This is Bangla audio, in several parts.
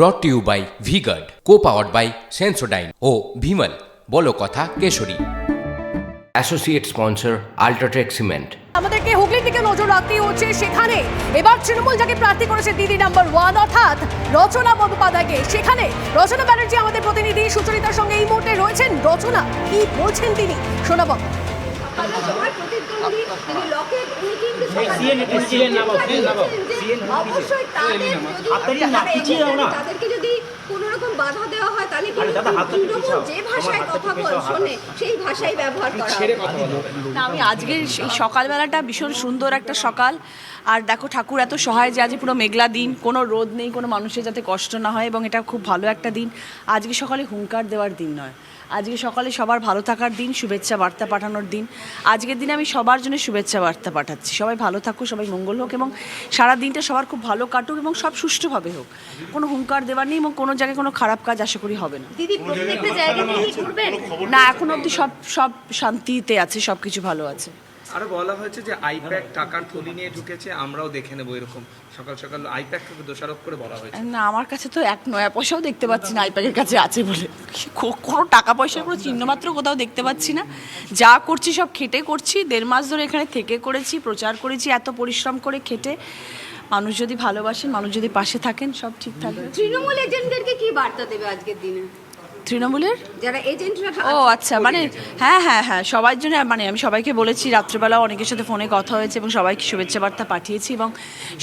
Brought to you by V-Guard co powered by Sensodyne ও ভিমল বলো কথা কেশরী। অ্যাসোসিয়েট স্পন্সর আল্ট্রাটেক সিমেন্ট আমাদেরকে হুগলির দিকে নজর রাখতে হচ্ছে। সেখানে এবার তৃণমূল যাকে প্রার্থী করেছে দিদি নাম্বার ওয়ান অর্থাৎ রচনা বন্দ্যোপাধ্যায়কে। সেখানে রচনা ব্যানার্জি আমাদের প্রতিনিধি সুচরিতার সঙ্গে এই মুহূর্তে রয়েছেন রচনা। কি বলছেন তিনি? শোনাব। সিএন অবশ্যই তাদের যদি কোনো রকম বাধা দেওয়া হয় তাহলে তৃণমূল যে ভাষায় কথা বল শোনে সেই ভাষাই ব্যবহার করা আমি আজকের এই সকালবেলাটা ভীষণ সুন্দর একটা সকাল। আর দেখো ঠাকুর এত সহায় যে আজ পুরো মেঘলা দিন কোনো রোদ নেই কোনো মানুষের যাতে কষ্ট না হয় এবং এটা খুব ভালো একটা দিন। আজকে সকালে হুঙ্কার দেওয়ার দিন নয়। আজকে সকালে সবার ভালো থাকার দিন শুভেচ্ছা বার্তা পাঠানোর দিন। আজকের দিনে আমি সবার জন্য শুভেচ্ছা বার্তা পাঠাচ্ছি। সবাই ভালো থাকুক সবাই মঙ্গল হোক এবং সারা দিনটা সবার খুব ভালো কাটুক এবং সব সুষ্ঠুভাবে হোক। কোনো হুঙ্কার দেওয়ার নেই এবং কোনো জায়গায় কোনো খারাপ কাজ আশা করি হবে না। দিদি প্রত্যেকটা ঘুরবেন? না এখন অবধি সব সব শান্তিতে আছে সব কিছু ভালো আছে। আরও বলা হয়েছে যে আইপ্যাক টাকার থলি নিয়ে ঢুকেছে আমরাও দেখে নেব এরকম। সকাল সকাল আইপ্যাককে দোষারোপ করে বলা হয়েছে। না আমার কাছে তো এক নয়া পয়সাও দেখতে পাচ্ছি না আইপ্যাকের কাছে আছে বলে। কোনো টাকা পয়সার কোনো চিহ্নমাত্র কোথাও দেখতে পাচ্ছি না। যা করছি সব খেটে করছি দেড় মাস ধরে এখানে থেকে করেছি প্রচার করেছি এত পরিশ্রম করে খেটে। মানুষ যদি ভালোবাসেন মানুষ যদি পাশে থাকেন সব ঠিক থাকবে। তৃণমূল এজেন্টদেরকে কি বার্তা দেবে আজকের দিনে? তৃণমূলের? যারা এজেন্টরা ও আচ্ছা মানে হ্যাঁ হ্যাঁ হ্যাঁ সবার জন্য মানে আমি সবাইকে বলেছি রাত্রেবেলা অনেকের সাথে ফোনে কথা হয়েছে এবং সবাইকে শুভেচ্ছা বার্তা পাঠিয়েছি এবং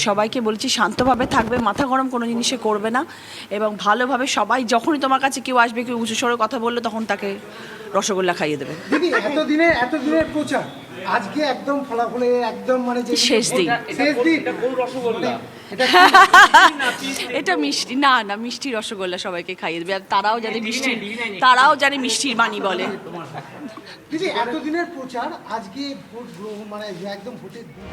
সবাইকে বলেছি শান্তভাবে থাকবে মাথা গরম কোনো জিনিসে করবে না এবং ভালোভাবে সবাই যখনই তোমার কাছে কেউ আসবে কেউ উঁচু স্বরে কথা বললে তখন তাকে রসগোল্লা খাইয়ে দেবে। দিদি এতদিনের এতদিনের প্রচার। আজকে একদম ফলাফলে একদম মানে যে শেষ দিন। শেষ দিন রসগোল্লা? এটা মিষ্টি না না মিষ্টি রসগোল্লা সবাইকে খাইয়ে দেবে। আর তারাও জানে মিষ্টি তারাও জানে মিষ্টির বাণী বলে। মানে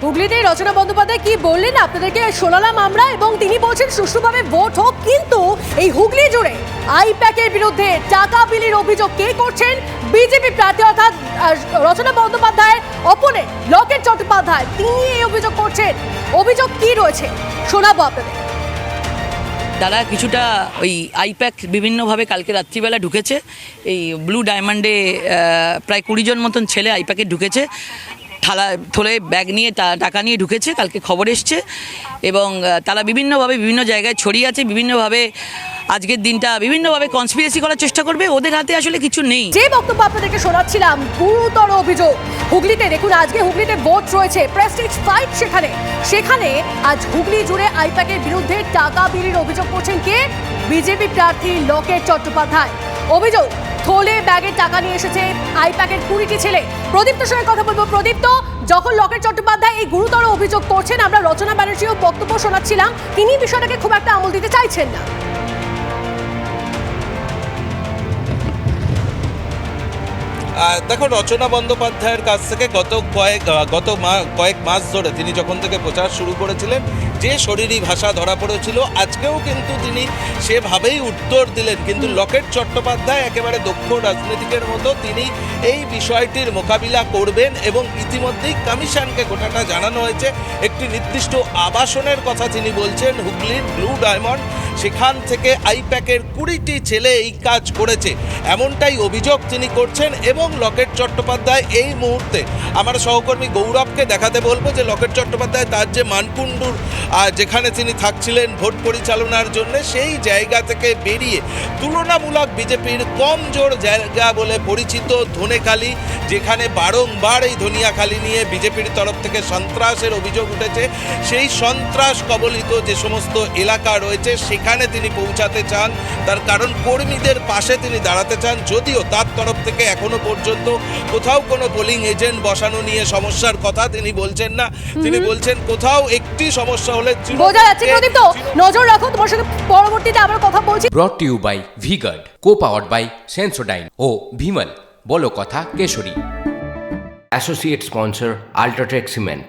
হুগলিতে রচনা বন্দ্যোপাধ্যায় কি বললেন? আপনাদেরকে শোনালাম আমরা এবং তিনি বলছেন, সুষ্ঠুভাবে ভোট হোক, কিন্তু এই হুগলি জুড়ে আইপ্যাকের বিরুদ্ধে টাকা বিলির অভিযোগ কে করছেন? বিজেপি প্রার্থী অর্থাৎ রচনা বন্দ্যোপাধ্যায়ের অপনে লকেট চট্টোপাধ্যায়, তিনি এই অভিযোগ করছেন। অভিযোগ কি রয়েছে? শোনাবো আপনাদের। তারা কিছুটা ওই আইপ্যাক বিভিন্নভাবে কালকে রাত্রিবেলা ঢুকেছে। এই ব্লু ডায়মন্ডে প্রায় কুড়িজন মতন ছেলে আইপ্যাকে ঢুকেছে। থালা, থলে, ব্যাগ নিয়ে টাকা নিয়ে ঢুকেছে, কালকে খবর এসছে। এবং তারা বিভিন্নভাবে বিভিন্ন জায়গায় ছড়িয়ে আছে, বিভিন্নভাবে আজকের দিনটা বিভিন্নভাবে কনস্পিরেসি করার চেষ্টা করবে, ওদের হাতে আসলে কিছু নেই। যে বক্তব্য আপনাদেরকে শোনাচ্ছিলাম, গুরুতর অভিযোগ। হুগলিতে দেখুন, আজকে হুগলিতে ভোট রয়েছে প্রেস্টিজ ফাইট সেখানে। সেখানে আজ হুগলি জুড়ে আইপ্যাকের বিরুদ্ধে টাকা বিলির অভিযোগ করছেন কে? বিজেপি প্রার্থী লোকেট চট্টোপাধ্যায়। অভিযোগ, থলে ব্যাগের টাকা নিয়ে এসেছে আইপ্যাকের কুড়িটি ছেলে। প্রদীপ্তর সঙ্গে কথা বলব। প্রদীপ্ত, যখন লকেট চট্টোপাধ্যায় এই গুরুতর অভিযোগ করছেন, আমরা রচনা ব্যানার্জিও বক্তব্য শোনাচ্ছিলাম। তিনি বিষয়টাকে খুব একটা আমল দিতে চাইছেন না। দেখো, রচনা বন্দ্যোপাধ্যায়ের কাছ থেকে গত কয়েক গত কয়েক মাস ধরে তিনি যখন থেকে প্রচার শুরু করেছিলেন, যে শরীরী ভাষা ধরা পড়েছিল, আজকেও কিন্তু তিনি সেভাবেই উত্তর দিলেন। কিন্তু লকেট চট্টোপাধ্যায় একেবারে দক্ষ রাজনীতিকের মতো তিনি এই বিষয়টির মোকাবিলা করবেন এবং ইতিমধ্যেই কমিশনকে গোটাটা জানানো হয়েছে। একটি নির্দিষ্ট আবাসনের কথা তিনি বলছেন, হুগলির ব্লু ডায়মন্ড। সেখান থেকে আইপ্যাকের কুড়িটি ছেলে এই কাজ করেছে। এমনটাই অভিযোগ তিনি করছেন এবং লকেট চট্টোপাধ্যায় এই মুহূর্তে। আমার সহকর্মী গৌরবকে দেখাতে বলব যে লকেট চট্টোপাধ্যায় তার যে মানকুণ্ডুর যেখানে তিনি থাকছিলেন ভোট পরিচালনার জন্য, সেই জায়গা থেকে বেরিয়ে তুলনামূলক বিজেপির কম জোর জায়গা বলে পরিচিত ধনেখালি, যেখানে বারংবার এই ধনিয়াখালি নিয়ে বিজেপির তরফ থেকে সন্ত্রাসের অভিযোগ উঠেছে। সেই সন্ত্রাস কবলিত যে সমস্ত এলাকা রয়েছে, সেখানে তিনি পৌঁছাতে চান। তার কারণ কর্মীদের পাশে তিনি দাঁড়াতে চান। যদিও তার তরফ থেকে এখনও পর্যন্ত কোথাও কোনো পোলিং এজেন্ট বসানো নিয়ে সমস্যার কথা তিনি বলছেন না। তিনি বলছেন কোথাও একটি সমস্যা হলে বোঝা যাচ্ছে প্রদীপ্ত নজর রাখো তোমার সঙ্গে পরবর্তীতে আবার কথা বলছি। Brought to you by V-Guard co powered by Sensodyne ও ভিমল বলো কথা Keshari. Associate sponsor UltraTech cement